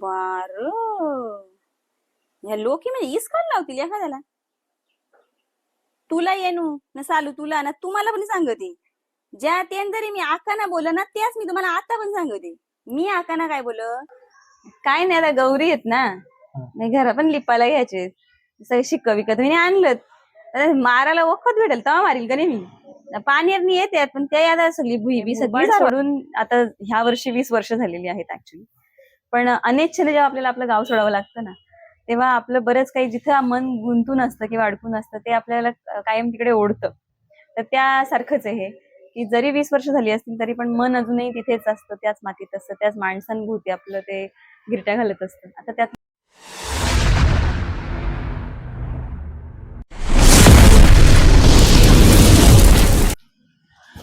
बार ह्या लोकी म्हणजे इसकाल लावतील एखाद्याला. तुला येणू न चालू तुला ना तुम्हाला पण सांगते. ज्या ते तरी मी आकाना बोल ना त्याच मी तुम्हाला आता पण सांगते. मी आकाना काय बोल काय नाही आता गौरी आहेत ना. नाही घरा पण लिपायला घ्यायचे. सगळे शिक्क विकत. मी आणलं मारायला वखत भेटेल तेव्हा मारील का नाही मी पाणीरनी येते पण ते आता सगळी भुई बी सगळी सोडून आता ह्या वर्षी वीस वर्ष झालेली आहेत ऍक्च्युली पण अनेच्छेने जेव्हा आपल्याला आपलं गाव सोडावं लागतं ना तेव्हा आपलं बरंच काही जिथं मन गुंतून असतं किंवा अडकून असतं ते आपल्याला कायम तिकडे ओढतं. तर त्यासारखंच आहे हे की जरी वीस वर्ष झाली असतील तरी पण मन अजूनही तिथेच असतं त्याच मातीत असतं त्याच माणसांभोवती आपलं ते गिरट्या घालत असतं. आता त्यात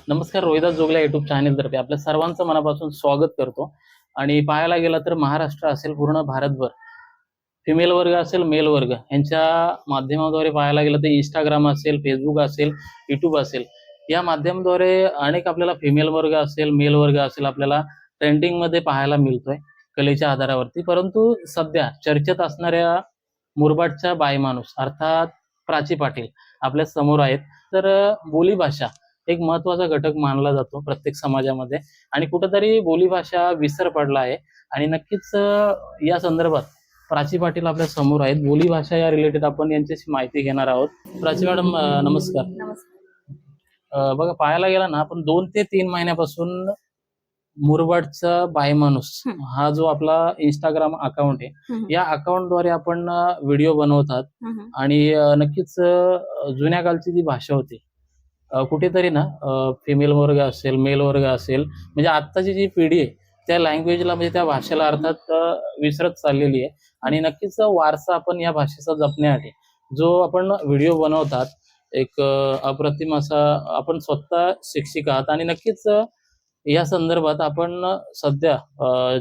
नमस्कार रोहिदास जोगला युट्यूब चॅनेलतर्फे आपल्या सर्वांचं मनापासून स्वागत करतो. आणि पाहायला गेला तर महाराष्ट्र असेल पूर्ण भारतभर. फिमेल वर्ग असेल मेल वर्ग. यांच्या माध्यमाद्वारे पाहायला गेलं तर इंस्टाग्राम असेल फेसबुक असेल युट्यूब असेल. या माध्यमाद्वारे अनेक आपल्याला फिमेल वर्ग असेल मेल वर्ग असेल आपल्याला ट्रेंडिंगमध्ये पाहायला मिळतोय कलेच्या आधारावरती. परंतु सध्या चर्चेत असणाऱ्या मुरबाडच्या बायमाणूस अर्थात प्राची पाटील आपल्यासमोर आहेत. तर बोलीभाषा एक महत्त्वाचा घटक मानला जातो प्रत्येक समाजामध्ये. आणि कुठेतरी बोलीभाषा विसर पडला आहे. आणि नक्कीच या संदर्भात प्राची पाटील आपल्यासमोर आहेत. बोलीभाषा या रिलेटेड आपण यांच्याशी माहिती घेणार आहोत. प्राची मॅडम नमस्कार. बघा पाहायला गेला ना आपण दोन ते तीन महिन्यापासून मुरबाडचा बाय माणूस. हा जो आपला इंस्टाग्राम अकाउंट आहे. या अकाउंटद्वारे आपण व्हिडिओ बनवतात. आणि नक्कीच जुन्या कालची जी भाषा होती कुठेतरी ना फिमेल वर्ग असेल मेल वर्ग असेल म्हणजे आत्ताची जी पिढी आहे त्या लँग्वेजला म्हणजे त्या भाषेला अर्थात विसरत चाललेली आहे. आणि नक्कीच वारसा आपण या भाषेचा जपण्यासाठी जो आपण व्हिडिओ बनवतात एक अप्रतिम असा आपण स्वतः शिक्षिक आहात. आणि नक्कीच या संदर्भात आपण सध्या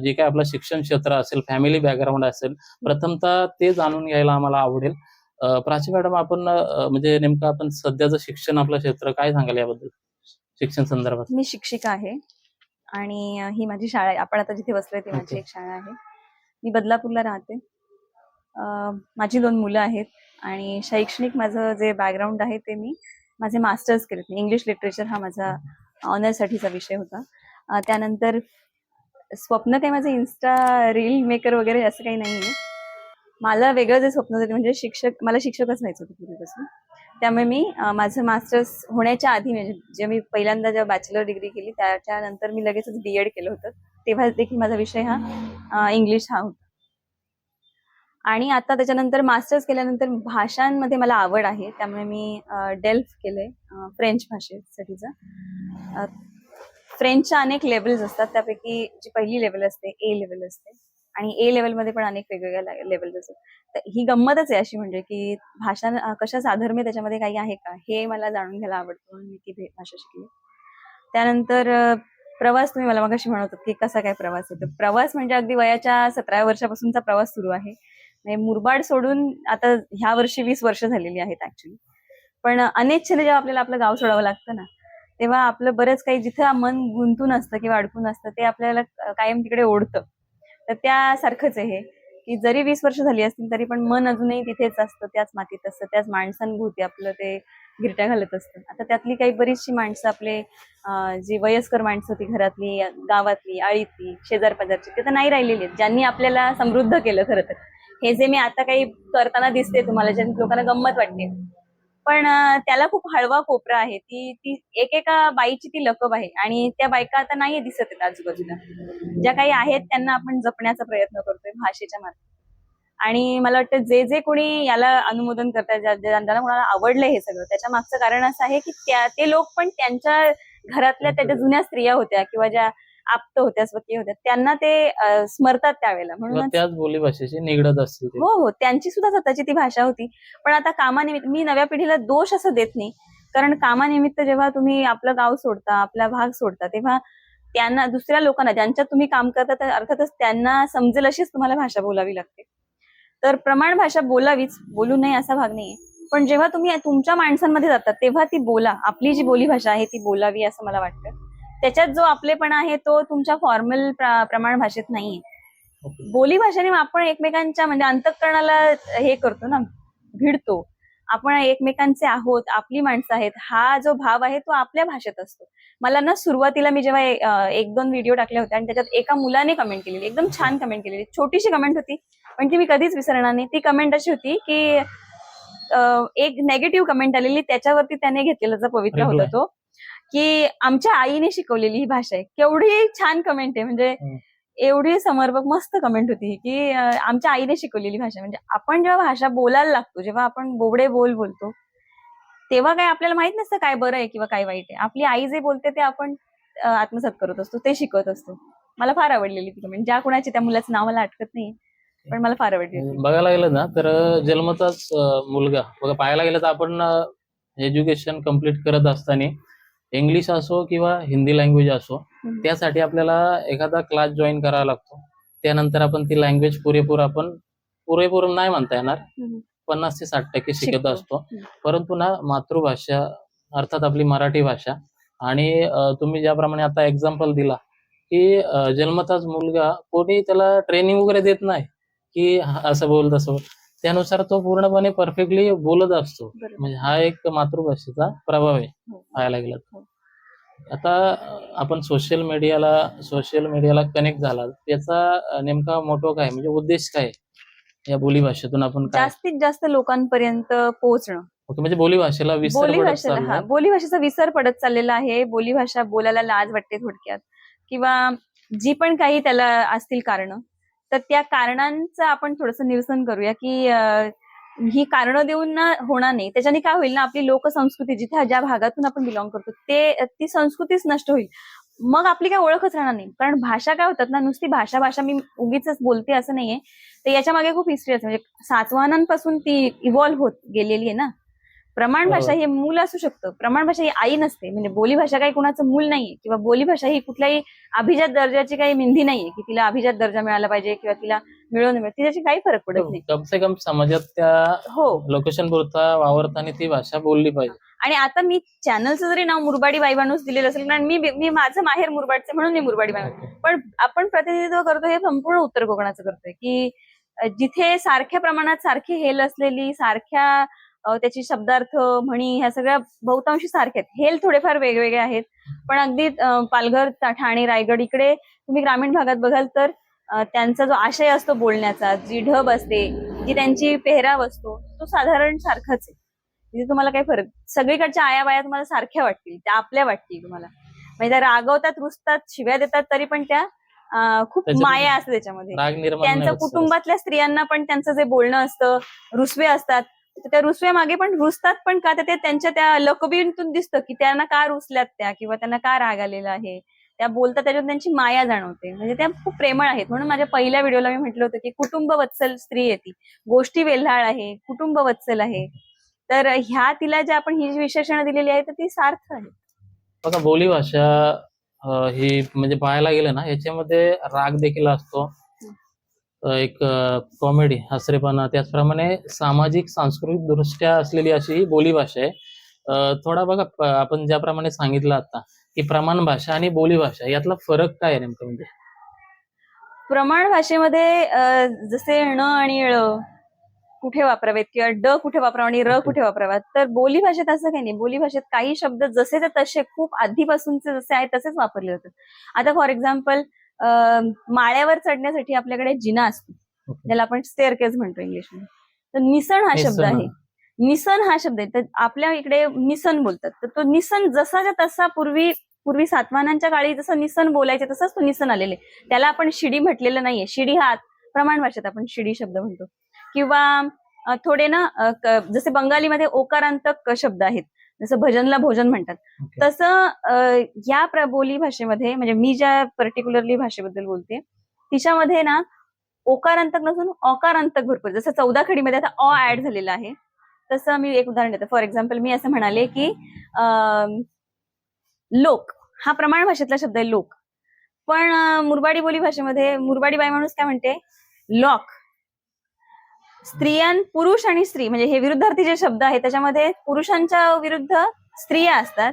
जे काय आपलं शिक्षण क्षेत्र असेल फॅमिली बॅकग्राऊंड असेल प्रथमतः ते जाणून घ्यायला आम्हाला आवडेल. प्राची मॅडम आपण म्हणजे नेमकं आपण सध्याचं शिक्षण आपलं क्षेत्र काय सांगाल याबद्दल? शिक्षण संदर्भात. मी शिक्षिका आहे आणि ही माझी शाळा आहे. आपण आता जिथे बसलोय ती माझी Okay. एक शाळा आहे. मी बदलापूरला राहते. अ, माझी दोन मुलं आहेत आणि शैक्षणिक माझं जे बॅकग्राऊंड आहे ते मी माझे मास्टर्स केलेत. मी इंग्लिश लिटरेचर हा माझा ऑनर्ससाठीचा विषय होता. अ, त्यानंतर स्वप्न काही माझं इन्स्टा रील मेकर वगैरे असं काही नाही आहे मला वेगळं जे स्वप्न होतं म्हणजे शिक्षक मला शिक्षकच व्हायचं होतं पूर्वीपासून. त्यामुळे मी माझं मास्टर्स होण्याच्या आधी म्हणजे जे मी पहिल्यांदा जेव्हा बॅचलर डिग्री केली त्याच्यानंतर मी लगेचच बी एड केलं होतं. तेव्हा देखील माझा विषय हा इंग्लिश हा होता. आणि आता त्याच्यानंतर मास्टर्स केल्यानंतर भाषांमध्ये मला आवड आहे. त्यामुळे मी डेल्फ केलंय फ्रेंच भाषेसाठीचं. फ्रेंचच्या अनेक लेवल्स असतात. त्यापैकी जी पहिली लेवल असते ए लेवल असते. आणि ए लेवलमध्ये पण अनेक वेगवेगळ्या लेवल असतात. तर ही गंमतच आहे अशी म्हणजे की भाषा कशा साधर्म्य त्याच्यामध्ये काही आहे का? हे मला जाणून घ्यायला आवडतं म्हणून मी ती भाषा शिकली. त्यानंतर प्रवास तुम्ही मला मगाशी म्हणत की कसा काय प्रवास आहे? तर प्रवास म्हणजे अगदी वयाच्या सतरा वर्षापासूनचा प्रवास सुरू आहे. म्हणजे मुरबाड सोडून आता ह्या वर्षी वीस वर्ष झालेली आहेत ऍक्च्युली पण अनेच्छेने जेव्हा आपल्याला आपलं गाव सोडावं लागतं ना तेव्हा आपलं बरंच काही जिथं मन गुंतून असतं किंवा अडकून असतं ते आपल्याला कायम तिकडे ओढतं. तर त्यासारखंच आहे हे. की जरी वीस वर्ष झाली असतील तरी पण मन अजूनही तिथेच असतं त्याच मातीत असतं त्याच माणसांभोवती आपलं ते गिरट्या घालत असतं. आता त्यातली काही बरीचशी माणसं आपले जी वयस्कर माणसं होती घरातली गावातली आळीतली शेजार पाजारची ते तर नाही राहिलेली आहेत. ज्यांनी आपल्याला समृद्ध केलं खरं तर. हे जे मी आता काही करताना दिसते तुम्हाला ज्यांनी लोकांना गंमत वाटते. पण त्याला खूप हळवा कोपरा आहे. ती ती एकेका बाईची ती लकब आहे आणि त्या बायका आता नाहीये दिसत आहेत आजूबाजूला. ज्या काही आहेत त्यांना आपण जपण्याचा प्रयत्न करतोय भाषेच्या मार्फत. आणि मला वाटतं जे जे कोणी याला अनुमोदन करतात ज्या- ज्या- ज्यांना कोणाला आवडलंय हे सगळं त्याच्या मागचं कारण असं आहे की त्या ते लोक पण त्यांच्या घरातल्या त्याच्या जुन्या स्त्रिया होत्या किंवा ज्या आप्त होत्या स्वकीय होत्या. त्यांना ते स्मरतात त्यावेळेला. म्हणून त्याच बोलीभाषेशी निगडत असतील ते. हो हो. त्यांची सुद्धा स्वतःची ती भाषा होती. पण आता कामानिमित्त मी नव्या पिढीला दोष असं देत नाही. कारण कामानिमित्त जेव्हा तुम्ही आपलं गाव सोडता आपला भाग सोडता तेव्हा त्यांना दुसऱ्या लोकांना ज्यांच्यात तुम्ही काम करता तर अर्थातच त्यांना समजेल अशीच तुम्हाला भाषा बोलावी लागते. तर प्रमाण भाषा बोलावीच. बोलू नये असा भाग नाहीये. पण जेव्हा तुम्ही तुमच्या माणसांमध्ये जातात तेव्हा ती बोला. आपली जी बोली भाषा आहे ती बोलावी असं मला वाटतं. त्याच्यात जो आपलेपणा आहे तो तुमच्या फॉर्मल प्रमाण भाषेत नाहीये. बोली भाषेने आपण एकमेकांच्या म्हणजे अंतकरणाला हे करतो ना भिडतो. आपण एकमेकांचे आहोत आपली माणसं आहेत हा जो भाव आहे तो आपल्या भाषेत असतो. मला ना सुरुवातीला मी जेव्हा एक दोन व्हिडिओ टाकले होते आणि त्याच्यात एका मुलाने कमेंट केलेली एकदम छान कमेंट केलेली. छोटीशी कमेंट होती पण ती मी कधीच विसरणार नाही. ती कमेंट अशी होती की एक नेगेटिव्ह कमेंट आलेली त्याच्यावरती त्याने घेतलेला जो पवित्र होता. तो की आमच्या आईने शिकवलेली ही भाषा आहे. केवढी छान कमेंट आहे. म्हणजे. एवढी समर्पक मस्त कमेंट होती ही की आमच्या आईने शिकवलेली भाषा म्हणजे आपण जेव्हा भाषा बोलायला लागतो जेव्हा आपण बोबडे बोल बोलतो तेव्हा काय आपल्याला माहीत नसतं काय बरं आहे किंवा काय वाईट आहे. आपली आई जे बोलते ते आपण आत्मसात करत असतो ते शिकवत असतो. मला फार आवडलेली ती कमेंट ज्या कुणाची त्या मुलाचं नाव मला आठवत नाही पण मला फार आवडली बघायला गेलं ना तर जन्मताच मुलगा. बघा पाहायला गेलं तर आपण एज्युकेशन कंप्लीट करत असताना इंग्लिश असो किंवा हिंदी लँग्वेज असो. त्यासाठी आपल्याला एखादा क्लास जॉईन करावा लागतो त्यानंतर आपण ती लँग्वेज पुरेपूर आपण पुरेपूर नाही म्हणता येणार. पन्नास ते साठ टक्के शिकत. असतो. परंतु ना मातृभाषा अर्थात आपली मराठी भाषा आणि तुम्ही ज्याप्रमाणे आता एक्झाम्पल दिला की जन्मताच मुलगा कोणी त्याला ट्रेनिंग वगैरे देत नाही की असं बोल तसं बोल त्यानुसार तो पूर्णपणे परफेक्टली बोलत असतो. म्हणजे हा एक मातृभाषेचा प्रभाव आहे हो. पाहायला गेला. हो. आता आपण सोशल मीडियाला सोशल मीडियाला कनेक्ट झाला त्याचा नेमका मोठो काय म्हणजे उद्देश काय या बोलीभाषेतून आपण काय जास्तीत जास्त लोकांपर्यंत पोहोचणं ओके म्हणजे बोली भाषेला हा चाललाय. बोली भाषेचा विसर पडत चाललेला आहे बोली भाषा बोलायला लाज वाटते थोडक्यात किंवा जी पण काही त्याला असतील कारण तर त्या कारणांचं आपण थोडंसं निरसन करूया की ही कारणं देऊन ना होणार नाही. त्याच्याने काय होईल ना आपली लोकसंस्कृती जिथे ज्या भागातून आपण बिलॉंग करतो ते ती संस्कृतीच नष्ट होईल. मग आपली काय ओळखच राहणार नाही. कारण भाषा काय होतात ना नुसती भाषा भाषा मी उगीच बोलते असं नाहीये. तर याच्या मागे खूप हिस्ट्री असते. म्हणजे सातवाहनांपासून ती इव्हॉल्व्ह होत गेलेली आहे ना. प्रमाण भाषा बरोबर. हे मूल असू शकतं. प्रमाण भाषा ही आई नसते. म्हणजे बोली भाषा काही कुणाचं मूल नाहीये. किंवा बोली भाषा ही कुठल्याही अभिजात दर्जाची काही मेंदी नाहीये. की तिला अभिजात दर्जा मिळाला पाहिजे किंवा तिला मिळवून मिळत तिच्याशी काही फरक पडत नाही. कम से कम समाजात त्या हो. लोकेशन पुरता वावरताना ती भाषा बोलली पाहिजे. आणि आता मी चॅनलचं जरी नाव मुरबाडी बाईबानूस दिलेलं असेल कारण मी मी माझं माहेर मुरबाडचं म्हणून मी मुरबाडी बाई पण आपण प्रतिनिधित्व करतो हे संपूर्ण उत्तर कोकणाचं करतोय. की जिथे सारख्या प्रमाणात सारखी हेल असलेली सारख्या त्याची शब्दार्थ म्हणी ह्या सगळ्या बहुतांशी सारख्या आहेत. हेल थोडेफार वेगवेगळे आहेत. पण अगदी पालघर ठाणे रायगड इकडे तुम्ही ग्रामीण भागात बघाल तर त्यांचा जो आशय असतो बोलण्याचा जी ढब असते जी त्यांची पेहराव असतो तो साधारण सारखाच आहे. तिथे तुम्हाला काही फरक सगळीकडच्या आया बाया तुम्हाला सारख्या वाटतील त्या आपल्या वाटतील तुम्हाला. म्हणजे त्या रागवतात रुसतात शिव्या देतात तरी पण त्या खूप माया असते त्याच्यामध्ये. त्यांचं. कुटुंबातल्या स्त्रियांना पण त्यांचं जे बोलणं असतं रुसवे असतात त्या रुसव्या मागे पण रुसतात पण का? तर ते त्यांच्या त्या लकबीतून दिसतं की त्यांना का रुसल्यात त्या किंवा त्यांना का राग आलेला आहे? त्या बोलतात त्याच्यात त्यांची माया जाणवते. म्हणजे त्या खूप प्रेमळ आहेत. म्हणून माझ्या पहिल्या व्हिडिओला मी म्हटलं होतं की कुटुंब वत्सल स्त्री आहे ती गोष्टी वेल्हाळ आहे कुटुंब वत्सल आहे. तर ह्या तिला ज्या आपण ही जी विशेषण दिलेली आहे तर ती सार्थ आहे बघा बोली भाषा ही म्हणजे पाहायला गेलं ना याच्यामध्ये राग देखील असतो. एक कॉमेडी हसरेपणा. त्याचप्रमाणे सामाजिक सांस्कृतिक दृष्ट्या असलेली अशी ही बोलीभाषा आहे. थोडा बघा आपण ज्याप्रमाणे सांगितलं आता की प्रमाण भाषा आणि बोलीभाषा यातला फरक काय आहे नेमकं म्हणजे? प्रमाण भाषेमध्ये जसे ण आणि ळ कुठे वापरावेत किंवा ड कुठे वापरावा आणि र कुठे वापरावेत तर बोली भाषेत असं काही नाही. बोली भाषेत काही शब्द जसे ते तसे खूप आधीपासूनचे जसे आहेत तसेच वापरले जातात. आता फॉर एक्झाम्पल माळ्यावर चढण्यासाठी आपल्याकडे जिना असतो. ज्याला आपण स्टेअरकेज म्हणतो इंग्लिशमध्ये. तर निसण हा शब्द. आहे. निसन हा शब्द आहे. तर आपल्या इकडे निसन बोलतात. तर तो निसन जसाच्या तसा पूर्वी पूर्वी सातवाहनांच्या काळी जसं निसन बोलायचे तसंच तो निसन आलेले. त्याला आपण शिडी म्हटलेलं नाहीये. शिडी हा प्रमाण भाषेत आपण शिडी शब्द म्हणतो. किंवा थोडे ना जसे बंगालीमध्ये ओकारांतक शब्द आहेत. जसं भजनला भोजन म्हणतात. Okay. तसं या प्र- बोली भाषेमध्ये म्हणजे मी ज्या पर्टिक्युलरली भाषेबद्दल बोलते तिच्यामध्ये ना ओकारांतक नसून अकारांतक भरपूर. जसं चौदा खडीमध्ये आता अ ऍड झालेला आहे. तसं मी एक उदाहरण देते. फॉर एक्झाम्पल मी असं म्हणाले की लोक हा प्रमाण भाषेतला शब्द आहे लोक. पण मुरबाडी बोली भाषेमध्ये मुरबाडी बाई माणूस काय म्हणते? लॉक. स्त्रियां पुरुष आणि स्त्री म्हणजे हे विरुद्धार्थी जे शब्द आहेत त्याच्यामध्ये पुरुषांच्या विरुद्ध स्त्रिया असतात.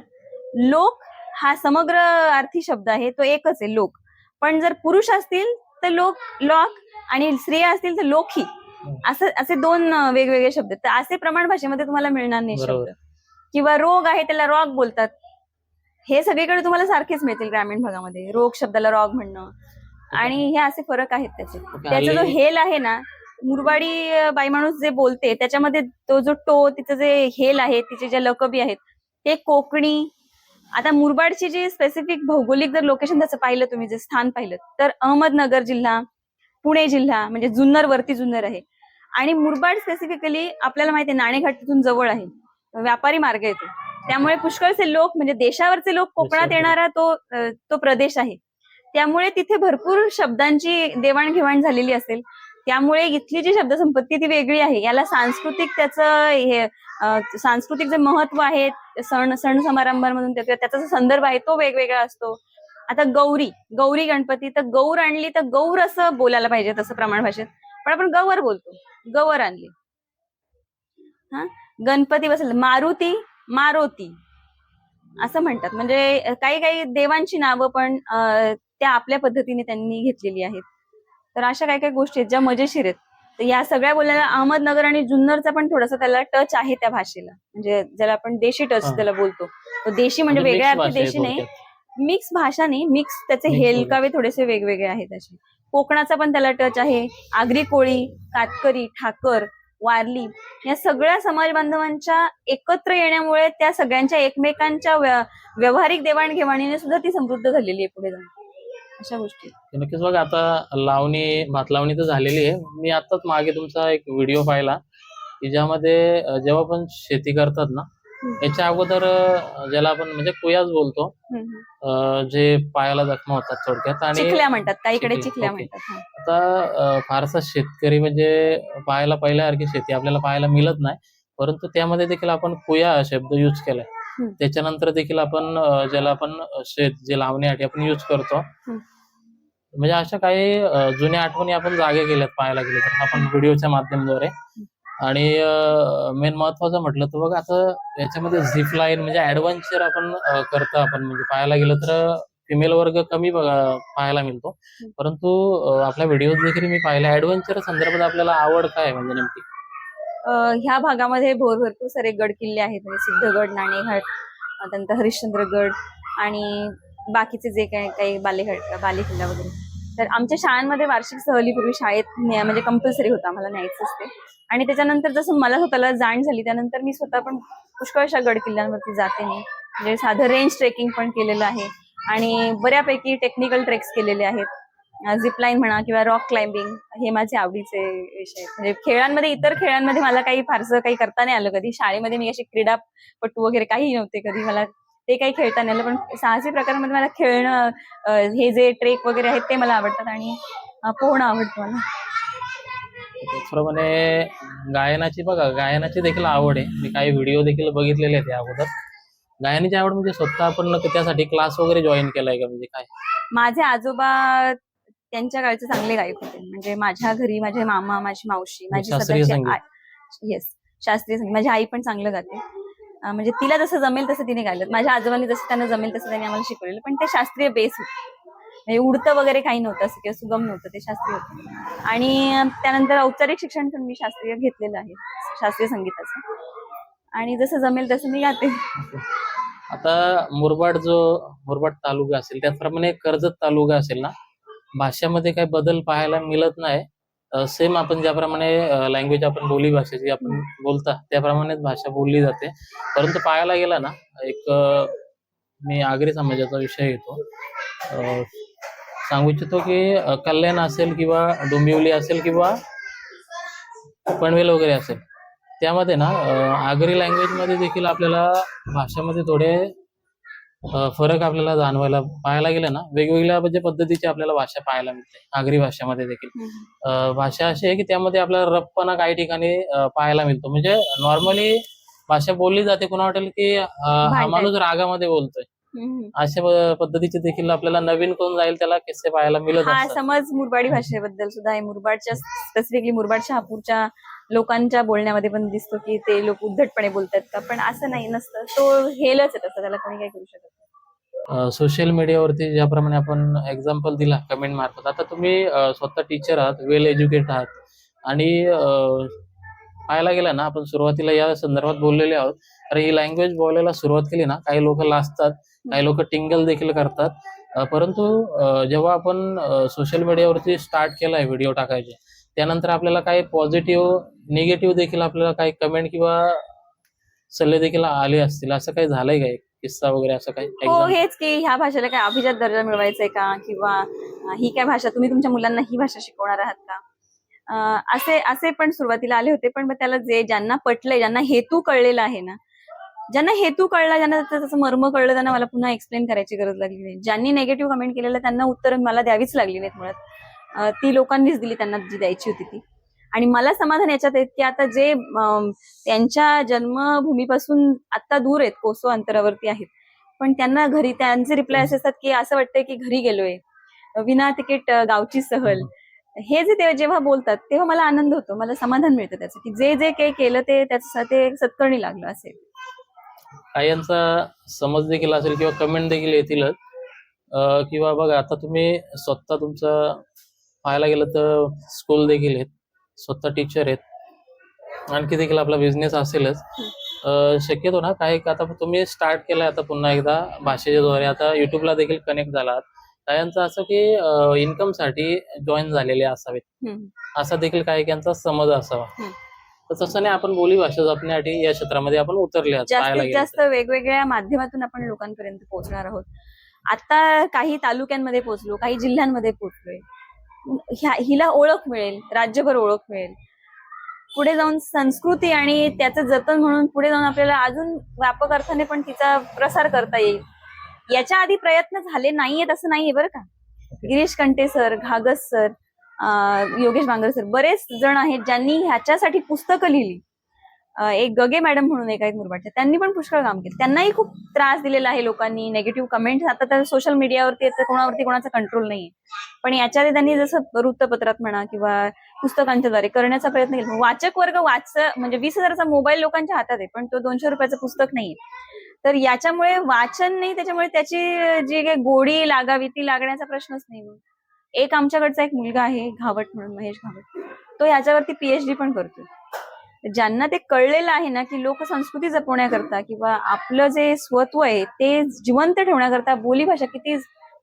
लोक हा समग्र अर्थी शब्द आहे तो एकच आहे लोक. पण जर पुरुष असतील तर लोक लॉक आणि स्त्रिया असतील तर लोकी असं असे दोन वेगवेगळे शब्द आहेत. तर असे प्रमाण भाषेमध्ये तुम्हाला मिळणार नाही. शब्द. किंवा रोग आहे त्याला रॉग बोलतात. हे सगळीकडे तुम्हाला सारखेच मिळतील ग्रामीण भागामध्ये. रोग शब्दाला रॉग म्हणणं. आणि हे असे फरक आहेत त्याचे. त्याचा जो हेल आहे ना मुरबाडी बाई माणूस जे बोलते त्याच्यामध्ये तो जो टो तिचं जे हेल आहे तिचे जे लकबी आहेत ते कोकणी. आता मुरबाडची जी स्पेसिफिक भौगोलिक जर लोकेशन त्याचं पाहिलं तुम्ही जे स्थान पाहिलं तर अहमदनगर जिल्हा पुणे जिल्हा म्हणजे जुन्नर वरती जुन्नर आहे. आणि मुरबाड स्पेसिफिकली आपल्याला माहिती आहे नाणेघाट तिथून जवळ आहे. व्यापारी मार्ग येतो त्यामुळे पुष्कळचे लोक म्हणजे देशावरचे लोक कोकणात. येणारा तो तो प्रदेश आहे. त्यामुळे तिथे भरपूर शब्दांची देवाणघेवाण झालेली असेल. त्यामुळे इथली जी शब्दसंपत्ती ती वेगळी आहे. याला सांस्कृतिक त्याचं हे सांस्कृतिक जे महत्त्व आहे सण सण समारंभांमधून त्याचा त्याचा जो संदर्भ आहे तो वेगवेगळा असतो. आता गौरी गौरी गणपती तर गौर आणली तर गौर असं बोलायला पाहिजे तसं प्रमाण भाषेत. पण आपण गवर बोलतो. गवर आणली. हा? गणपती बसल. मारुती मारोती. असं म्हणतात. म्हणजे काही काही देवांची नावं पण त्या आपल्या पद्धतीने त्यांनी घेतलेली आहेत. तर अशा काही काही गोष्टी आहेत ज्या मजेशीर आहेत. तर या सगळ्या बोलण्याला अहमदनगर आणि जुन्नरचा पण थोडासा त्याला टच आहे त्या भाषेला. म्हणजे ज्याला आपण देशी टच. त्याला बोलतो. तो देशी म्हणजे वेगळ्या mix अर्थी देशी नाही. मिक्स भाषा नाही मिक्स त्याचे हेलकावे थोडेसे वेगवेगळे आहेत असे. कोकणाचा पण त्याला टच आहे. आगरी कोळी कातकरी ठाकर वारली या सगळ्या समाज बांधवांच्या एकत्र येण्यामुळे त्या सगळ्यांच्या एकमेकांच्या व्य- व्यावहारिक देवाणघेवाणीने सुद्धा ती समृद्ध झालेली आहे पुढे जाऊन. अशा गोष्टी नक्कीच बघा आता लावणी भात लावणी तर झालेली आहे मी आताच मागे तुमचा एक व्हिडिओ पाहिला की ज्यामध्ये जेव्हा आपण शेती करतात ना. याच्या अगोदर ज्याला आपण म्हणजे कुयाच बोलतो. अं, जे पायाला जखमा होतात थोडक्यात आणि चिखल्या म्हणतात काहीकडे चिखल्या, चिखल्या ओके. म्हणतात. आता अं, फारसा शेतकरी म्हणजे पाहायला पहिल्यासारखी शेती आपल्याला पाहायला मिळत नाही परंतु त्यामध्ये देखील आपण कुया हा शब्द युज केलाय. त्याच्यानंतर देखील आपण ज्याला आपण शेत जे लावण्यासाठी आपण युज करतो. म्हणजे अशा काही जुन्या आठवणी आपण जागे केल्यात पाहायला गेले तर. आपण व्हिडिओच्या माध्यमाद्वारे. आणि मेन महत्वाचं म्हटलं तर बघा आता याच्यामध्ये झिप लाईन म्हणजे ऍडव्हेंचर आपण करतो आपण. म्हणजे पाहायला गेलं तर फिमेल वर्ग कमी बघा पाहायला मिळतो. परंतु आपल्या व्हिडिओ देखील मी पाहिला. ऍडव्हेंचर संदर्भात आपल्याला आवड काय म्हणजे नेमकी? ह्या भागामध्ये भोर भरपूर सारे गड किल्ले आहेत म्हणजे सिद्धगड नाणेघाट त्यानंतर हरिश्चंद्रगड आणि बाकीचे जे काही काही बालेघाट बालेकिल्ला वगैरे. तर आमच्या शाळांमध्ये वार्षिक सहलीपूर्वी शाळेत म्हणजे कंपल्सरी होता आम्हाला न्यायचं असते. आणि त्याच्यानंतर जसं मला स्वतःला जाण झाली त्यानंतर मी स्वतः पण पुष्कळशा गड किल्ल्यांवरती जाते मी. म्हणजे साधं रेंज ट्रेकिंग पण केलेलं आहे. आणि बऱ्यापैकी टेक्निकल ट्रेक्स केलेले आहेत. झिपलाईन म्हणा किंवा रॉक क्लाइम्बिंग हे माझे आवडीचे विषय. म्हणजे खेळांमध्ये इतर खेळांमध्ये मला काही फारसं काही करता नाही आलं कधी. शाळेमध्ये मी अशी क्रीडापटू वगैरे काही नव्हते कधी. मला ते काही खेळता नाही आलं पण साहसी प्रकारामध्ये मला खेळणं हे जे ट्रेक वगैरे आहेत ते मला आवडतात आणि पोहणं आवडतं मला. त्याचप्रमाणे गायनाची बघा गायनाची देखील आवड आहे. मी काही व्हिडिओ देखील बघितलेले आहेत या अगोदर. गायनाची आवड म्हणजे स्वतः आपण त्यासाठी क्लास वगैरे जॉईन केलाय का म्हणजे काय? माझे आजोबा त्यांच्या काळचे चांगले गायक होते. म्हणजे माझ्या घरी माझे मामा माझी मावशी माझी शास्त्रीय स्वतःची संगीत. येस शास्त्रीय संगीत. माझी आई पण चांगलं गाते. म्हणजे तिला जसं जमेल तसं तिने गायलं. माझ्या आजोबांनी जसं त्यांना जमेल तसं त्यांनी आम्हाला शिकवलेलं. पण ते शास्त्रीय बेस होते. म्हणजे उडतं वगैरे काही नव्हतं असं किंवा सुगम नव्हतं ते शास्त्रीय होतं. आणि त्यानंतर औपचारिक शिक्षण पण मी शास्त्रीय घेतलेलं आहे. शास्त्रीय संगीताचं. आणि जसं जमेल तसं मी गाते. आता मुरबाड जो मुरबाड तालुका असेल त्याचप्रमाणे कर्जत तालुका असेल ना? भाषेमध्ये काही बदल पाहायला मिळत नाही. सेम आपण ज्याप्रमाणे लँग्वेज आपण बोली भाषेची जी आपण बोलता त्याप्रमाणेच भाषा बोलली जाते. परंतु पाहायला गेला ना एक मी आगरी समाजाचा विषय येतो सांगू इच्छितो की कल्याण असेल किंवा डोंबिवली असेल किंवा पनवेल वगैरे असेल त्यामध्ये ना आगरी लँग्वेजमध्ये देखील आपल्याला भाषेमध्ये थोडे फरक आपल्याला जाणवायला पाहायला गेलं ना वेगवेगळ्या म्हणजे पद्धतीची आपल्याला भाषा पाहायला मिळते. आगरी भाषेमध्ये देखील. भाषा अशी आहे की त्यामध्ये आपल्याला रप्पना काही ठिकाणी पाहायला मिळतो. म्हणजे नॉर्मली भाषा बोलली जाते कोणा वाटेल की हा. माणूस रागामध्ये बोलतोय. अशा पद्धतीचे देखील आपल्याला नवीन कोण जाईल त्याला किस्से पाहायला मिळत समज मुरबाडी भाषेबद्दल सुद्धा आहे. मुरबाडच्या स्पेसिफिकली मुरबाड शहापूरच्या लोकांच्या बोलण्यामध्ये पण दिसतो की ते लोक उद्धटपणे बोलतात का? पण असं नाही नसतं. तो हेलच आहे तसं त्याला कोणी काही करू शकत नाही. सोशल मीडियावरती ज्याप्रमाणे आपण एक्झाम्पल दिला कमेंट मार्फत आता तुम्ही स्वतः टीचर आहात वेल एज्युकेट आहात आणि पाहायला गेला ना आपण सुरुवातीला या संदर्भात बोललेले आहोत. तर ही लँग्वेज बोलायला सुरुवात केली ना काही लोक लाजतात काही लोक टिंगल देखील करतात. परंतु जेव्हा आपण सोशल मीडियावरती स्टार्ट केलाय व्हिडिओ टाकायचे त्यानंतर आपल्याला काही पॉझिटिव्ह निगेटिव्ह देखील आपल्याला काही कमेंट किंवा सल्ले देखील आले असतील. असं काही झालंय का एक किस्सा वगैरे असं काही हो? हेच की ह्या भाषेला काय अभिजात दर्जा मिळवायचा आहे का? किंवा ही काय भाषा? तुम्ही तुमच्या मुलांना ही भाषा शिकवणार आहात का? असे असे पण सुरुवातीला आले होते पण त्याला जे ज्यांना पटलंय ज्यांना हेतू कळलेला आहे ना ज्यांना हेतू कळला ज्यांना त्याचं मर्म कळलं त्यांना मला पुन्हा एक्सप्लेन करायची गरज लागली नाही. ज्यांनी नेगेटिव्ह कमेंट केलेलं त्यांना उत्तर मला द्यावीच लागली नाहीत मुळात. ती लोकांनीच दिली त्यांना जी द्यायची होती ती. आणि मला समाधान याच्यात आहे की आता जे त्यांच्या जन्मभूमीपासून आता दूर आहेत कोसो अंतरावरती आहेत. पण त्यांना घरी त्यांचे रिप्लाय असे असतात की असं वाटतंय की घरी गेलोय. विना तिकीट गावची सहल. हे जे ते जेव्हा बोलतात तेव्हा मला आनंद होतो. मला समाधान मिळतं त्याचं की जे जे काही केलं ते त्याचं ते सत्कर्णी लागलं असेल. काहींचा समज देखील असेल किंवा कमेंट देखील येतीलच. किंवा बघा आता तुम्ही स्वतः तुमचं पाहायला गेलं तर स्कूल देखील आहेत. स्वतः टीचर आहेत. आणखी देखील आपला बिझनेस असेलच. शक्यतो ना काही आता तुम्ही स्टार्ट केलाय आता पुन्हा एकदा भाषेच्या द्वारे आता युट्यूबला देखील कनेक्ट झालात. काहींचं असं की इन्कमसाठी जॉईन झालेले असावेत. असा देखील काही काहींचा समज असावा. तर तसं नाही आपण बोली भाषा जपण्यासाठी या क्षेत्रामध्ये आपण उतरले जास्तीत जास्त वेगवेगळ्या माध्यमातून आपण लोकांपर्यंत पोहोचणार आहोत. आता काही तालुक्यांमध्ये पोहोचलो काही जिल्ह्यांमध्ये पोहोचलोय. ह्या- हिला ओळख मिळेल राज्यभर ओळख मिळेल. पुढे जाऊन संस्कृती आणि त्याचं जतन म्हणून पुढे जाऊन आपल्याला अजून व्यापक अर्थाने पण तिचा प्रसार करता येईल. याच्या आधी प्रयत्न झाले नाहीयेत असं नाहीये बरं का? Girish Kante sir Ghagas sir Yogesh Bangar sir बरेच जण आहेत ज्यांनी ह्याच्यासाठी पुस्तकं लिहिली. एक गगे मॅडम म्हणून एक आहेत मुरबाडच्या. त्यांनी पण पुष्कळ काम केलं. त्यांनाही खूप त्रास दिलेला आहे लोकांनी. नेगेटिव्ह कमेंट आता तर सोशल मीडियावरती येतं कोणावरती कोणाचा कंट्रोल नाहीये. पण याच्यात त्यांनी जसं वृत्तपत्रात म्हणा किंवा पुस्तकांच्या द्वारे करण्याचा प्रयत्न केला. वाचक वर्ग वाच म्हणजे वीस हजाराचा मोबाईल लोकांच्या हातात आहे पण तो दोनशे रुपयाचं पुस्तक नाहीये. तर याच्यामुळे वाचन नाही त्याच्यामुळे त्याची जी काही गोडी लागावी ती लागण्याचा प्रश्नच नाही मग. एक आमच्याकडचा एक मुलगा आहे घावट म्हणून महेश घावट. तो ह्याच्यावरती पीएचडी पण करतोय. ज्यांना ते कळलेलं आहे ना की लोक संस्कृती जपवण्याकरता किंवा आपलं जे स्वत्व आहे ते जिवंत ठेवण्याकरता बोलीभाषा किती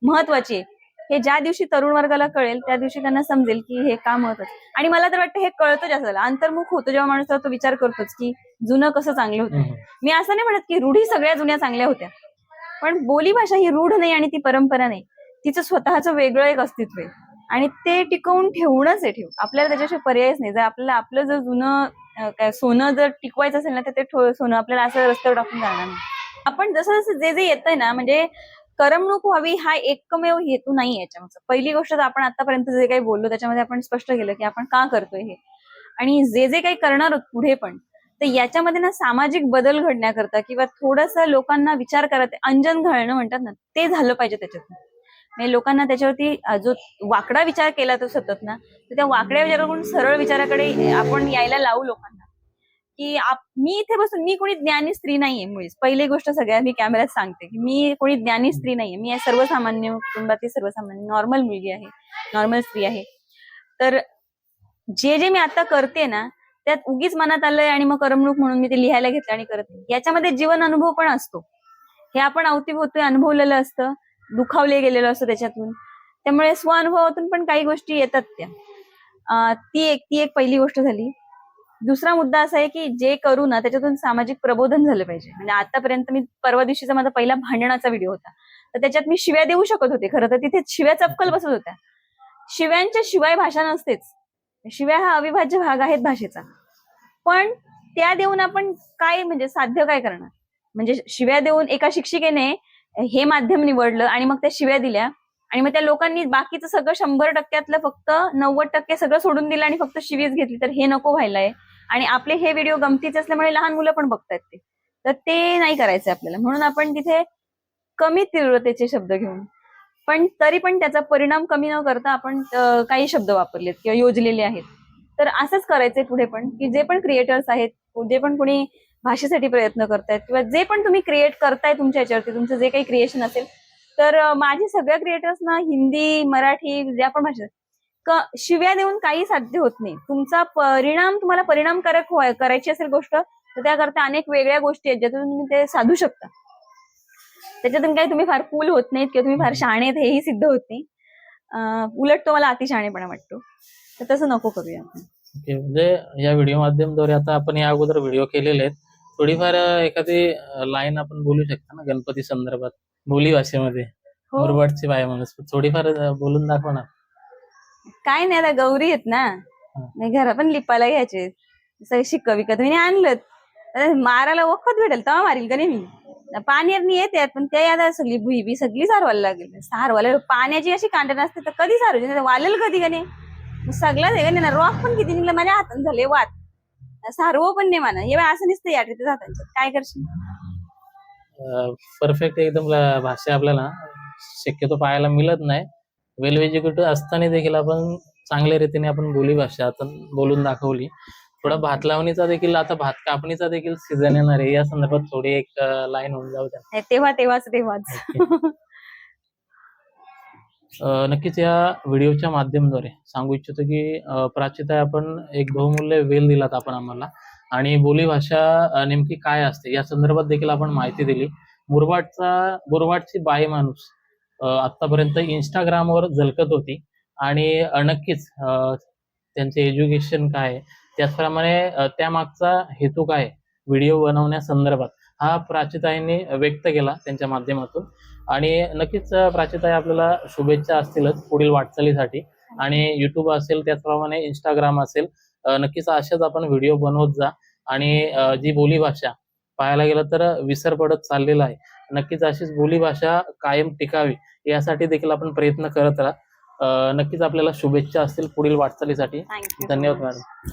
महत्वाची आहे. हे ज्या दिवशी तरुण वर्गाला कळेल त्या दिवशी त्यांना समजेल की हे का महत्वाचं आणि मला तर वाटतं हे कळतं जास्त अंतर्मुख होतो जेव्हा माणूस तो विचार करतोच की जुनं कसं चांगलं होतं. मी असं नाही म्हणत की रूढी सगळ्या जुन्या चांगल्या होत्या. पण बोलीभाषा ही रूढ नाही आणि ती परंपरा नाही. तिचं स्वतःचं वेगळं एक अस्तित्व आहे. आणि ते टिकवून ठेवणंच आहे ठेव. आपल्याला त्याच्याशी पर्यायच नाही. जर आपल्याला आपलं जर जुनं काय सोनं जर टिकवायचं असेल ना तर ते सोनं आपल्याला असं रस्त्यावर टाकून जाणार नाही. आपण जसं जसं जे जे येतंय ना म्हणजे करमणूक व्हावी हा एकमेव हेतू नाही याच्यामध्ये पहिली गोष्ट तर आपण आतापर्यंत जे काही बोललो त्याच्यामध्ये आपण स्पष्ट केलं की आपण का करतोय हे. आणि जे जे काही करणार आहोत पुढे पण तर याच्यामध्ये ना सामाजिक बदल घडण्याकरता किंवा थोडस लोकांना विचार करत अंजन घालणं म्हणतात ना ते झालं पाहिजे त्याच्यातून. म्हणजे लोकांना त्याच्यावरती जो वाकडा विचार केला तो सतत ना तर त्या वाकड्या विचाराकडून सरळ विचाराकडे आपण यायला लावू लोकांना. की आप- मी इथे बसून मी कोणी ज्ञानी स्त्री नाहीये मुळीच. पहिली गोष्ट सगळ्या मी कॅमेऱ्यात सांगते की मी कोणी ज्ञानी स्त्री नाहीये. मी सर्वसामान्य कुटुंबातील सर्वसामान्य नॉर्मल मुलगी आहे नॉर्मल स्त्री आहे. तर जे जे मी आता करते ना त्यात उगीच मनात आलंय आणि मग करमणूक म्हणून मी ते लिहायला घेतलं आणि करत नाही. याच्यामध्ये जीवन अनुभव पण असतो. हे आपण अवतीभोवती अनुभवलेलं असतं. दुखावले गेलेलं असतो त्याच्यातून. त्यामुळे स्वअनुभवातून पण काही गोष्टी येतात त्या. ती एक ती एक पहिली गोष्ट झाली. दुसरा मुद्दा असा आहे की जे करू ना त्याच्यातून सामाजिक प्रबोधन झालं पाहिजे. म्हणजे आतापर्यंत मी परवा दिवशीचा माझा पहिला भांडणाचा व्हिडिओ होता. तर त्याच्यात मी शिव्या देऊ शकत होते खरं तर. तिथे शिव्या चपकल बसत होत्या. शिव्यांच्या शिवाय भाषा नसतेच. शिव्या हा अविभाज्य भाग आहेत भाषेचा. पण त्या देऊन आपण काय म्हणजे साध्य काय करणार? म्हणजे शिव्या देऊन एका शिक्षिकेने हे माध्यम निवडलं आणि मग त्या शिव्या दिल्या. आणि मग त्या लोकांनी बाकीचं सगळं शंभर टक्क्यातलं फक्त नव्वद टक्के सगळं सोडून दिलं आणि फक्त शिवीच घेतली. तर हे नको व्हायला आहे आणि आपले हे व्हिडिओ गमतीचे असल्यामुळे लहान मुलं पण बघतायत ते. तर ते नाही करायचं आपल्याला. म्हणून आपण तिथे कमी तीव्रतेचे शब्द घेऊन. पण तरी पण त्याचा परिणाम कमी न करता आपण काही शब्द वापरलेत किंवा योजलेले आहेत. तर असंच करायचंय पुढे पण की जे पण क्रिएटर्स आहेत जे पण कोणी भाषेसाठी प्रयत्न करतायत किंवा जे पण तुम्ही क्रिएट करताय तुमच्या याच्यावरती तुमचं जे काही क्रिएशन असेल. तर माझे सगळे क्रिएटर्स ना हिंदी मराठी ज्या पण भाषेत क- शिव्या देऊन काही साध्य होत नाही. तुमचा परिणाम तुम्हाला परिणामकारक करायची असेल गोष्ट तर त्याकरता अनेक वेगळ्या गोष्टी आहेत ज्यातून तुम्ही ते साधू शकता. त्याच्यातून काही तुम्ही फार कूल होत नाहीत किंवा तुम्ही फार शहाणे आहेत हेही सिद्ध होत नाही. उलट तो मला अतिशहाणेपणा वाटतो. तर तसं नको करूया आपण. म्हणजे या व्हिडिओ माध्यमाद्वारे आता आपण या अगोदर व्हिडिओ केलेले आहेत. थोडीफार एखादी लाईन आपण बोलू शकता ना गणपती संदर्भात बोली भाषेमध्ये. हो. मुरबाडची बाय माणूस. थोडीफार बोलून दाखवा ना. काय नाही आता गौरी आहेत ना. नाही घरा पण लिपायला घ्यायचे. सगळे शिक्क विकत. मी आणलं मारायला वखत भेटेल तेव्हा मारील का नाही मी पाण्यानी येतात पण ते आता सगळी भुई बी सगळी सारवायला लागेल. सारवायला पाण्याची अशी कांडण असते तर कधी तर वालेल कधी का नाही? नाही? ना रॉक पण किती निघलं माझ्या हातात झाले वाद सारवं पण नाही म्हणा हे असं नसतं या तिथे जातांच्यात काय करशील? परफेक्ट एकदम भाषा आपल्याला. शक्यतो पाहायला मिळत नाही. वेल एज्युकेटेड असताना देखील आपण चांगल्या रीतीने आपण बोली भाषा आता बोलून दाखवली. थोडा भात लावणीचा देखील आता भात कापणीचा देखील सीझन येणार आहे. या संदर्भात थोडी एक लाईन होऊन जाऊ द्या. तेव्हा तेव्हाच तेव्हाच. नक्कीच या व्हिडिओच्या माध्यमाद्वारे सांगू इच्छितो की प्राचीताय प्राचिता आपण एक बहुमूल्य वेल दिलात आपण आम्हाला. आणि बोलीभाषा नेमकी काय असते? या संदर्भात देखील आपण माहिती दिली. मुरबाडचा मुरबाडची बाई माणूस आतापर्यंत इंस्टाग्रामवर झलकत होती. आणि नक्कीच त्यांचे एज्युकेशन काय आहे? त्याचप्रमाणे त्यामागचा हेतू काय आहे? व्हिडिओ बनवण्यासंदर्भात हा प्राचिताईंनी व्यक्त केला त्यांच्या माध्यमातून. आणि नक्कीच अं, प्राचिताई आपल्याला शुभेच्छा असतीलच पुढील वाटचालीसाठी. आणि युट्यूब असेल त्याचप्रमाणे इंस्टाग्राम असेल नक्कीच अशाच आपण व्हिडिओ बनवत जा. आणि जी बोलीभाषा पाहायला गेलं तर विसर पडत चाललेला आहे. नक्कीच अशीच बोलीभाषा कायम टिकावी यासाठी देखील आपण प्रयत्न करत राहा. नक्कीच आपल्याला शुभेच्छा असतील पुढील वाटचालीसाठी. धन्यवाद मॅडम.